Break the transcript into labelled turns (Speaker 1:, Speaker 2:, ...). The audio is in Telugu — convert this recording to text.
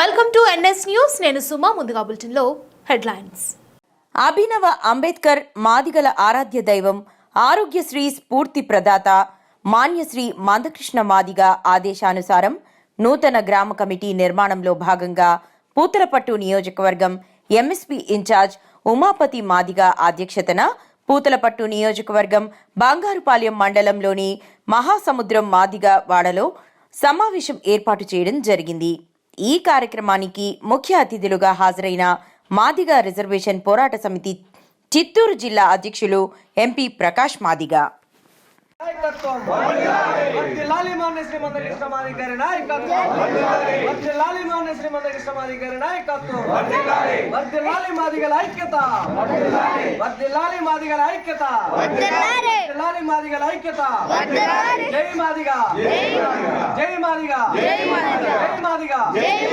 Speaker 1: వెల్కమ్ టు ఎన్ఎస్ న్యూస్ నేను సుమా ముందుగా బులెటిన్లో హెడ్లైన్స్.
Speaker 2: అభినవ అంబేద్కర్ మాదిగల ఆరాధ్య దైవం ఆరోగ్యశ్రీ స్ఫూర్తి ప్రదాత మాన్యశ్రీ మందకృష్ణ మాదిగ ఆదేశానుసారం నూతన గ్రామ కమిటీ నిర్మాణంలో భాగంగా పూతలపట్టు నియోజకవర్గం ఎంఎస్పీ ఇన్ఛార్జ్ ఉమాపతి మాదిగ అధ్యక్షతన పూతలపట్టు నియోజకవర్గం బంగారుపాలెం మండలంలోని మహాసముద్రం మాదిగ వాడలో సమావేశం ఏర్పాటు చేయడం జరిగింది. ఈ కార్యక్రమానికి ముఖ్య అతిథులుగా హాజరైన మాదిగ రిజర్వేషన్ పోరాట సమితి చిత్తూరు జిల్లా అధ్యక్షులు ఎంపీ ప్రకాష్ మాదిగ.
Speaker 3: నాయకత్వం. వర్ధిల్లాలి మాన్య శ్రీమంత కృష్ణమాది గారి నాయకత్వం. వర్ధిల్లాలి మాన్య శ్రీమంత కృష్ణమాది గారి నాయకత్వం. వర్ధిల్లాలి మాదిగల ఐక్యత. మాదిగల ఐక్యత. వర్ధిల్లాలి మాదిగల ఐక్యత. జై మాదిగ. జై మాదిగ. 마디가. 예.